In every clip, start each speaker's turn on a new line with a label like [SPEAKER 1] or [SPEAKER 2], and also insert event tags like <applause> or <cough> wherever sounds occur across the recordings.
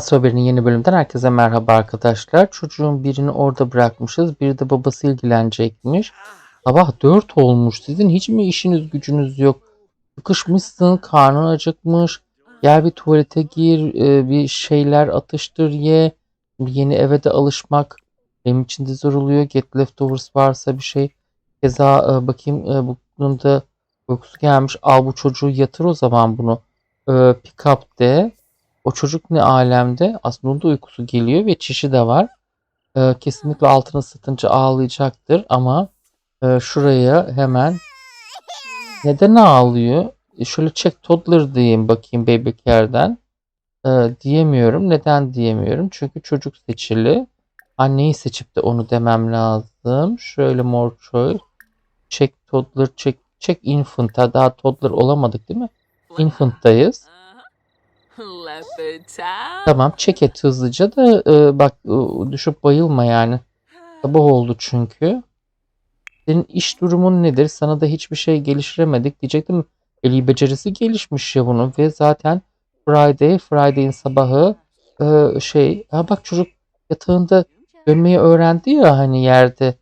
[SPEAKER 1] Nasıl Haber'in yeni bölümünden herkese merhaba arkadaşlar. Çocuğun birini orada bırakmışız. Biri de babası ilgilenecekmiş. Sabah 4 olmuş. Sizin hiç mi işiniz gücünüz yok? Sıkışmışsın, karnın acıkmış. Gel bir tuvalete gir, e, bir şeyler atıştır ye. Yeni eve de alışmak benim için de zor oluyor. Get leftovers varsa bir şey. Keza e, bakayım e, bunun da uykusu gelmiş. Al bu çocuğu yatır o zaman bunu. Pick up de. O çocuk ne alemde? Aslında uykusu geliyor ve çişi de var. Ee, kesinlikle altını ısıtınca ağlayacaktır ama e, şuraya hemen neden ağlıyor? E, şöyle check toddler diyeyim bakayım bebeklerden. Ee, diyemiyorum. Neden diyemiyorum? Çünkü çocuk seçili. Anneyi seçip de onu demem lazım. Şöyle more choice. Check toddler, check, check infant. Ha, Daha toddler olamadık değil mi? Infant'tayız. Tamam çek et hızlıca da e, bak e, düşüp bayılma yani. Sabah oldu çünkü. Senin iş durumun nedir? Sana da hiçbir şey geliştiremedik diyecektim. Eli becerisi gelişmiş ya bunun ve zaten Friday, Friday'in sabahı e, şey ha bak çocuk yatağında dönmeyi öğrendi ya hani yerde.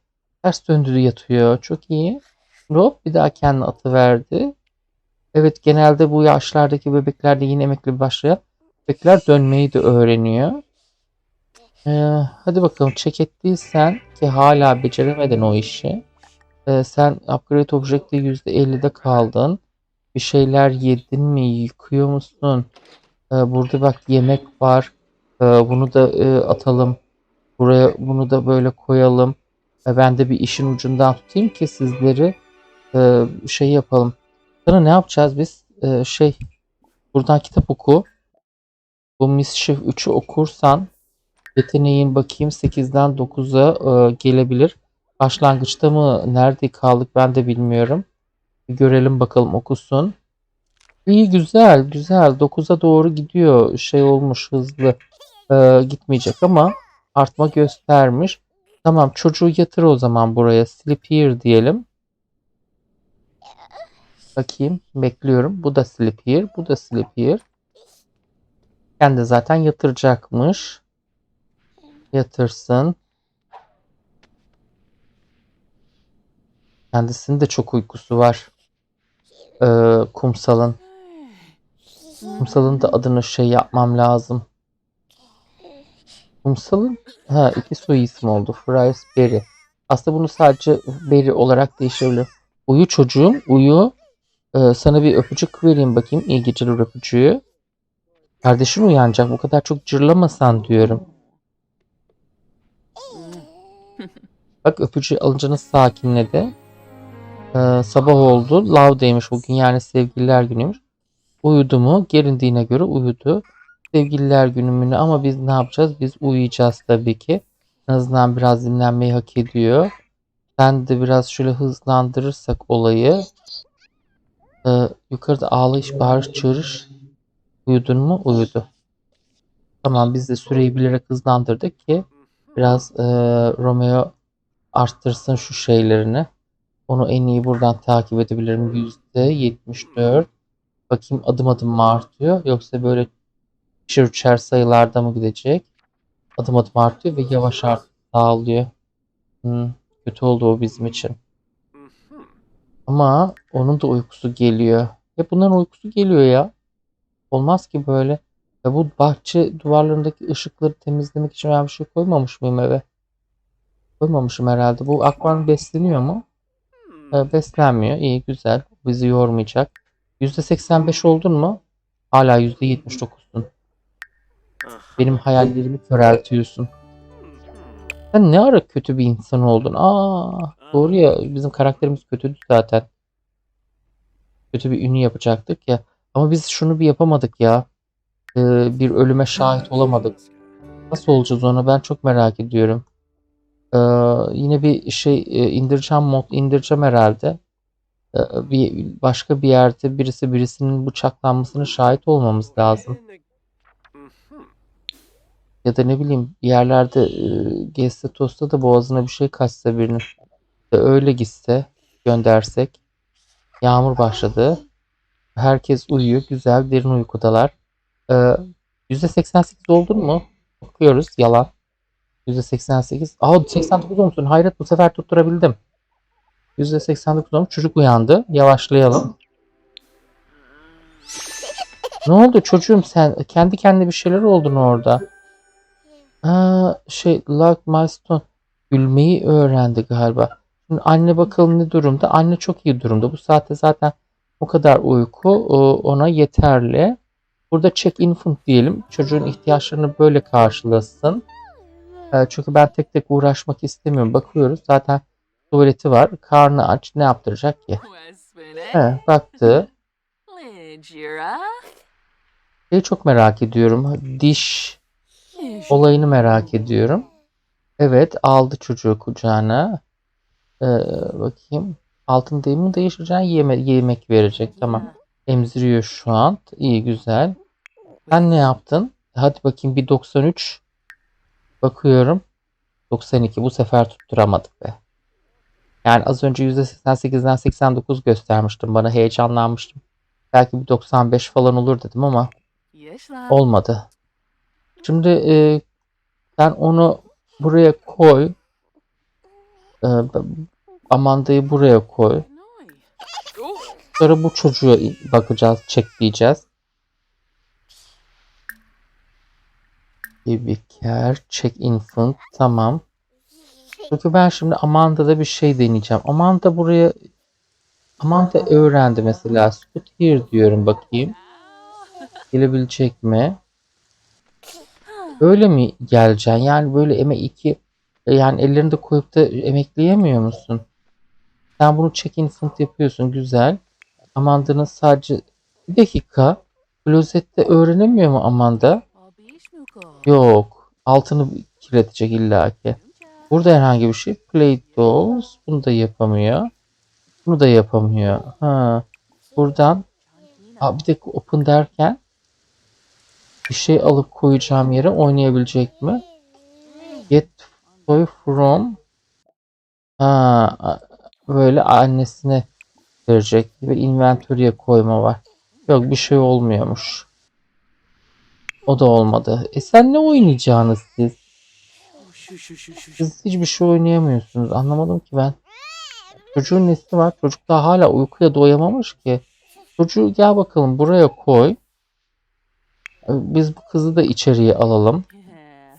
[SPEAKER 1] Ters döndü yatıyor. Çok iyi. Hop bir daha kendini atıverdi. Evet genelde bu yaşlardaki bebeklerde yeni emekli başlayan Bebekler dönmeyi de öğreniyor. Ee, hadi bakalım check ettiysen ki hala beceremedin o işi. Ee, sen upgrade object'te %50'de kaldın. Bir şeyler yedin mi? Yıkıyor musun? Ee, burada bak yemek var. Ee, bunu da e, atalım. Buraya bunu da böyle koyalım. Ee, ben de bir işin ucundan tutayım ki sizleri e, şey yapalım. Sana ne yapacağız biz? Ee, şey buradan kitap oku. Bu Mischief 3'ü okursan yeteneğin bakayım 8'den 9'a e, gelebilir. Başlangıçta mı nerede kaldık ben de bilmiyorum. Bir görelim bakalım okusun. İyi güzel güzel 9'a doğru gidiyor. Şey olmuş hızlı e, gitmeyecek ama artma göstermiş. Tamam çocuğu yatır o zaman buraya. Sleep here diyelim. Bakayım bekliyorum. Bu da sleep here. Bu da sleep here. Kendi zaten yatıracakmış. Yatırsın. Kendisinin de çok uykusu var. Ee, kumsalın. Kumsalın da adını şey yapmam lazım. Kumsalın ha iki soy isim oldu. Fries Berry. Aslında bunu sadece Berry olarak değiştirebilirim. Uyu çocuğum uyu. Ee, sana bir öpücük vereyim bakayım. İyi geceler öpücüğü. Kardeşin uyanacak. Bu kadar çok cırlamasan diyorum. <laughs> Bak öpücüğü alınca nasıl sakinledi. Ee, sabah oldu. Love Day'miş bugün yani sevgililer günüymüş. Uyudu mu? Gerindiğine göre uyudu. Sevgililer günümünü ama biz ne yapacağız? Biz uyuyacağız tabii ki. En azından biraz dinlenmeyi hak ediyor. Sen de biraz şöyle hızlandırırsak olayı. Ee, yukarıda ağlayış, bağırış, çığırış Uyudun mu? Uyudu. Tamam biz de süreyi bilerek hızlandırdık ki biraz e, Romeo arttırsın şu şeylerini. Onu en iyi buradan takip edebilirim. %74. Bakayım adım adım mı artıyor yoksa böyle üçer üçer sayılarda mı gidecek? Adım adım artıyor ve yavaş art dağılıyor. Hmm, kötü oldu o bizim için. Ama onun da uykusu geliyor. Hep bunların uykusu geliyor ya. Olmaz ki böyle. Ya bu bahçe duvarlarındaki ışıkları temizlemek için ben bir şey koymamış mıyım eve? Koymamışım herhalde. Bu akvaryum besleniyor mu? Ee, beslenmiyor. İyi güzel. Bizi yormayacak. %85 oldun mu? Hala %79'sun. Benim hayallerimi köreltiyorsun. Sen ne ara kötü bir insan oldun? Aa, doğru ya bizim karakterimiz kötüydü zaten. Kötü bir ünlü yapacaktık ya. Ama biz şunu bir yapamadık ya. Ee, bir ölüme şahit olamadık. Nasıl olacağız onu ben çok merak ediyorum. Ee, yine bir şey e, indireceğim mod indireceğim herhalde. Ee, bir başka bir yerde birisi birisinin bıçaklanmasına şahit olmamız lazım. Ya da ne bileyim yerlerde e, Geste Tosta da boğazına bir şey kaçsa birinin. E, öyle gitse göndersek. Yağmur başladı. Herkes uyuyor. Güzel derin uykudalar. Ee, %88 oldun mu? Bakıyoruz. Yalan. %88. Aa 89 olmuşsun. Hayret bu sefer tutturabildim. %89 olmuş. Çocuk uyandı. Yavaşlayalım. Ne oldu çocuğum sen? Kendi kendine bir şeyler oldun orada. Aa, şey Luck Milestone gülmeyi öğrendi galiba. Şimdi anne bakalım ne durumda? Anne çok iyi durumda. Bu saatte zaten o kadar uyku ona yeterli. Burada check infant diyelim. Çocuğun ihtiyaçlarını böyle karşılasın. E, Çünkü ben tek tek uğraşmak istemiyorum. Bakıyoruz. Zaten tuvaleti var. Karnı aç. Ne yaptıracak ki? He, baktı. Şeyi çok merak ediyorum. Diş olayını merak ediyorum. Evet aldı çocuğu kucağına. Ee, bakayım. Altın değil mi değiştireceksin? Yeme yemek verecek. Tamam. Emziriyor şu an. İyi güzel. Sen ne yaptın? Hadi bakayım bir 93. Bakıyorum. 92. Bu sefer tutturamadık be. Yani az önce %88'den 89 göstermiştim. Bana heyecanlanmıştım. Belki bir 95 falan olur dedim ama olmadı. Şimdi e, sen onu buraya koy. E, Amanda'yı buraya koy. Sonra bu çocuğa bakacağız, çekleyeceğiz. Baby care, check infant. Tamam. Çünkü ben şimdi Amanda'da bir şey deneyeceğim. Amanda buraya Amanda öğrendi mesela. Scoot here diyorum bakayım. Gelebilecek mi? Öyle mi geleceksin? Yani böyle emek iki yani ellerinde koyup da emekleyemiyor musun? Sen bunu check infant yapıyorsun. Güzel. Amanda'nın sadece bir dakika. Klozette öğrenemiyor mu Amanda? Yok. Altını kirletecek illaki. Burada herhangi bir şey. Play dolls. Bunu da yapamıyor. Bunu da yapamıyor. Ha. Buradan Aa, bir de open derken bir şey alıp koyacağım yere oynayabilecek mi? Get toy from ha, böyle annesine verecek ve inventory'e koyma var. Yok bir şey olmuyormuş. O da olmadı. E sen ne oynayacaksınız siz? Siz hiçbir şey oynayamıyorsunuz. Anlamadım ki ben. Çocuğun nesi var? Çocuk daha hala uykuya doyamamış ki. Çocuğu gel bakalım buraya koy. Biz bu kızı da içeriye alalım.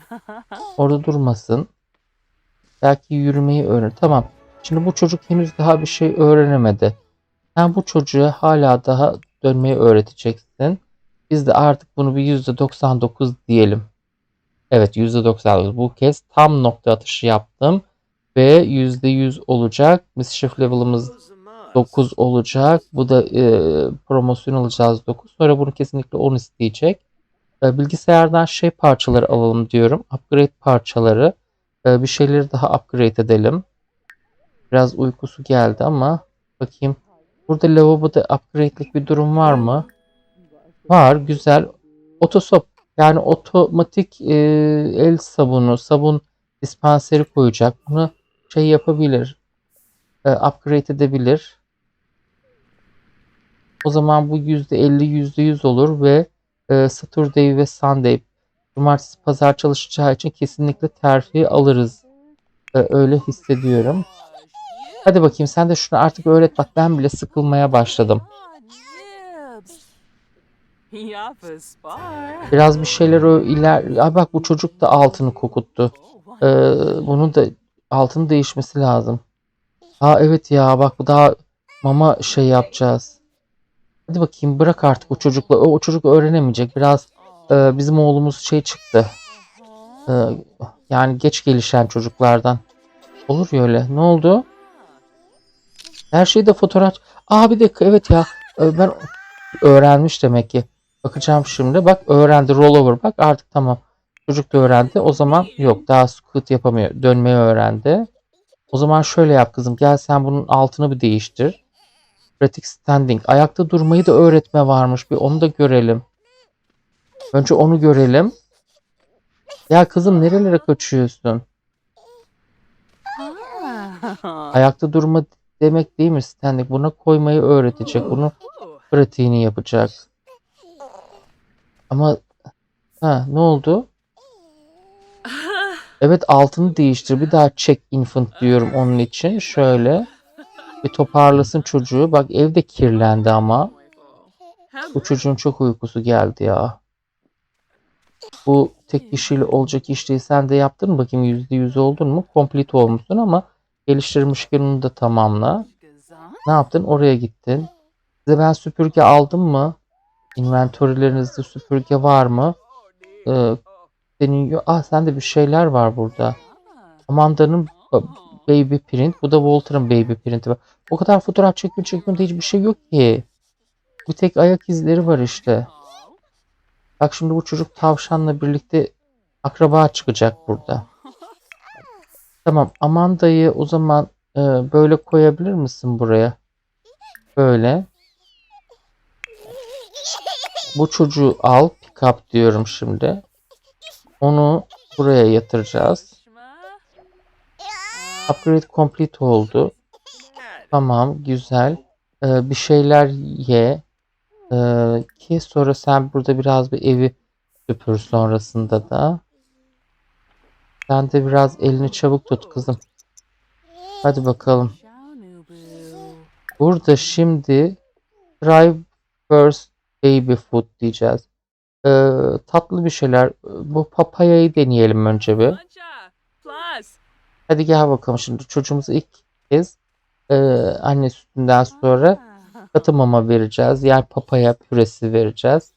[SPEAKER 1] <laughs> Orada durmasın. Belki yürümeyi öğren. Tamam. Şimdi bu çocuk henüz daha bir şey öğrenemedi. Sen bu çocuğa hala daha dönmeyi öğreteceksin. Biz de artık bunu bir %99 diyelim. Evet %99. Bu kez tam nokta atışı yaptım. Ve %100 olacak. Mischief level'ımız 9 olacak. Bu da e, promosyon alacağız 9. Sonra bunu kesinlikle 10 isteyecek. E, bilgisayardan şey parçaları alalım diyorum. Upgrade parçaları. E, bir şeyleri daha upgrade edelim. Biraz uykusu geldi ama bakayım. Burada lavaboda upgrade'lik bir durum var mı? Var. Güzel. Otosop yani otomatik e, el sabunu, sabun dispanseri koyacak. Bunu şey yapabilir. E, upgrade edebilir. O zaman bu %50 %100 olur ve e, Saturday ve Sunday cumartesi pazar çalışacağı için kesinlikle terfi alırız. E, öyle hissediyorum. Hadi bakayım sen de şunu artık öğret bak ben bile sıkılmaya başladım. Biraz bir şeyler o iler... Ay bak bu çocuk da altını kokuttu. Ee, bunun da altını değişmesi lazım. Ha evet ya bak bu daha mama şey yapacağız. Hadi bakayım bırak artık o çocukla. O, o çocuk öğrenemeyecek. Biraz e, bizim oğlumuz şey çıktı. E, yani geç gelişen çocuklardan. Olur ya öyle. Ne oldu? Her şeyde fotoğraf. Aa bir dakika evet ya. E, ben öğrenmiş demek ki. Bakacağım şimdi. Bak öğrendi rollover. Bak artık tamam. Çocuk da öğrendi. O zaman yok daha scoot yapamıyor. Dönmeyi öğrendi. O zaman şöyle yap kızım. Gel sen bunun altını bir değiştir. Pratik standing. Ayakta durmayı da öğretme varmış. Bir onu da görelim. Önce onu görelim. Ya kızım nerelere kaçıyorsun? Ayakta durma demek değil mi standing? Buna koymayı öğretecek. Bunu pratiğini yapacak. Ama Ha ne oldu? Evet altını değiştir. Bir daha check infant diyorum onun için. Şöyle. Bir toparlasın çocuğu. Bak ev de kirlendi ama. Bu çocuğun çok uykusu geldi ya. Bu tek kişiyle olacak iş değil. Sen de yaptın mı bakayım yüzde yüz oldun mu? Complete olmuşsun ama geliştirmişken onu da tamamla. Ne yaptın? Oraya gittin. Size ben süpürge aldım mı? Inventory'lerinizde süpürge var mı? Ee, senin ah sende bir şeyler var burada. Amanda'nın baby print. Bu da Walter'ın baby printi var. O kadar fotoğraf çekme çekme de hiçbir şey yok ki. Bu tek ayak izleri var işte. Bak şimdi bu çocuk tavşanla birlikte akraba çıkacak burada. Tamam Amanda'yı o zaman e, böyle koyabilir misin buraya? Böyle. Bu çocuğu al. Pick up diyorum şimdi. Onu buraya yatıracağız. Upgrade complete oldu. Tamam güzel. Ee, bir şeyler ye. Ee, ki sonra sen burada biraz bir evi süpür sonrasında da. Sen de biraz elini çabuk tut kızım. Hadi bakalım. Burada şimdi try first baby food diyeceğiz. Ee, tatlı bir şeyler. Bu papayayı deneyelim önce bir. Hadi gel bakalım şimdi çocuğumuza ilk kez e, anne sütünden sonra katı mama vereceğiz. Yani papaya püresi vereceğiz.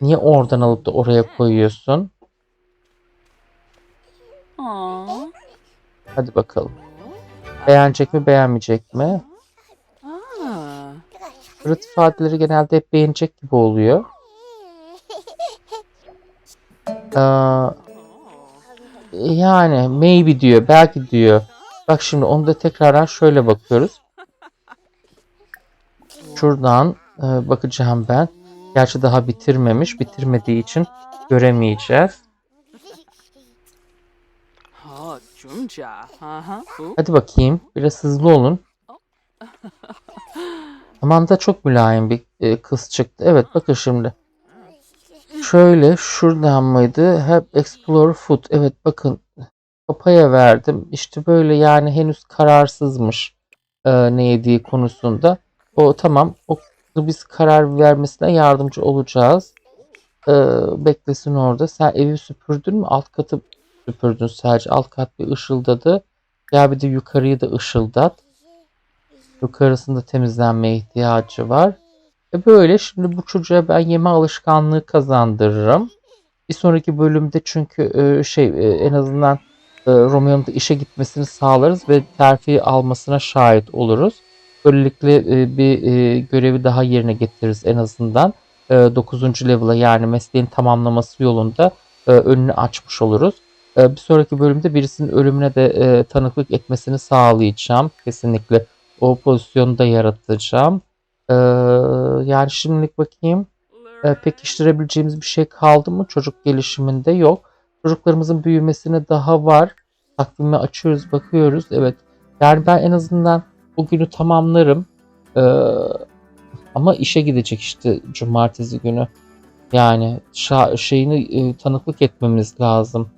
[SPEAKER 1] Niye oradan alıp da oraya koyuyorsun?
[SPEAKER 2] Aww.
[SPEAKER 1] Hadi bakalım. Beğenecek mi beğenmeyecek mi? Surat ifadeleri genelde hep beğenecek gibi oluyor. <laughs> Aa, yani maybe diyor, belki diyor. Bak şimdi onu da tekrardan şöyle bakıyoruz. Şuradan e, bakacağım ben. Gerçi daha bitirmemiş. Bitirmediği için göremeyeceğiz. Hadi bakayım. Biraz hızlı olun. <laughs> Amanda çok mülayim bir e, kız çıktı. Evet bakın şimdi. Şöyle şuradan mıydı? Hep Explore Food. Evet bakın. Papaya verdim. İşte böyle yani henüz kararsızmış e, ne yediği konusunda. O tamam. O biz karar vermesine yardımcı olacağız. E, beklesin orada. Sen evi süpürdün mü? Alt katı süpürdün sadece. Alt kat bir ışıldadı. Ya bir de yukarıyı da ışıldat. Yukarısında temizlenmeye ihtiyacı var. E böyle şimdi bu çocuğa ben yeme alışkanlığı kazandırırım. Bir sonraki bölümde çünkü e, şey e, en azından Romeo'nun da işe gitmesini sağlarız ve terfi almasına şahit oluruz. Böylelikle bir görevi daha yerine getiririz en azından. E, 9. level'a yani mesleğin tamamlaması yolunda e, önünü açmış oluruz. Bir sonraki bölümde birisinin ölümüne de tanıklık etmesini sağlayacağım. Kesinlikle o pozisyonu da yaratacağım. Ee, yani şimdilik bakayım e, pekiştirebileceğimiz bir şey kaldı mı? Çocuk gelişiminde yok. Çocuklarımızın büyümesine daha var. Takvimi açıyoruz, bakıyoruz. Evet. Yani ben en azından bugünü tamamlarım. Ee, ama işe gidecek işte cumartesi günü. Yani şeyini e, tanıklık etmemiz lazım.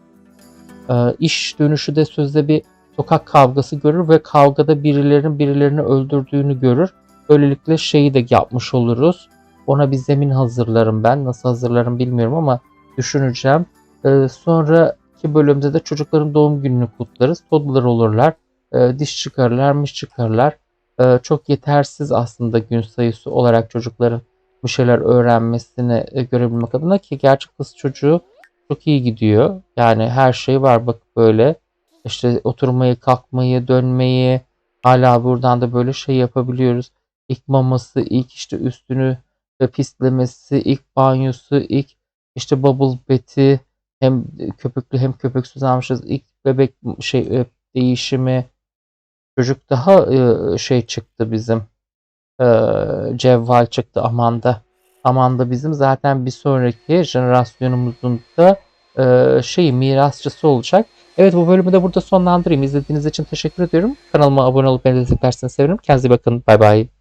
[SPEAKER 1] Ee, iş dönüşü de sözde bir sokak kavgası görür ve kavgada birilerinin birilerini öldürdüğünü görür. Böylelikle şeyi de yapmış oluruz. Ona bir zemin hazırlarım ben. Nasıl hazırlarım bilmiyorum ama düşüneceğim. Ee, sonraki bölümde de çocukların doğum gününü kutlarız. Toddler olurlar. Ee, diş çıkarırlar, miş çıkarırlar. Ee, çok yetersiz aslında gün sayısı olarak çocukların bir şeyler öğrenmesini e, görebilmek adına ki gerçek kız çocuğu çok iyi gidiyor. Yani her şey var bak böyle. İşte oturmayı, kalkmayı, dönmeyi hala buradan da böyle şey yapabiliyoruz. İlk maması, ilk işte üstünü pislemesi, ilk banyosu, ilk işte bubble bath'i hem köpüklü hem köpüksüz almışız. İlk bebek şey e, değişimi çocuk daha e, şey çıktı bizim. E, cevval çıktı Amanda. Amanda bizim zaten bir sonraki jenerasyonumuzun da şey mirasçısı olacak. Evet bu bölümü de burada sonlandırayım. İzlediğiniz için teşekkür ediyorum. Kanalıma abone olup beni desteklerseniz sevinirim. Kendinize bakın. Bay bay.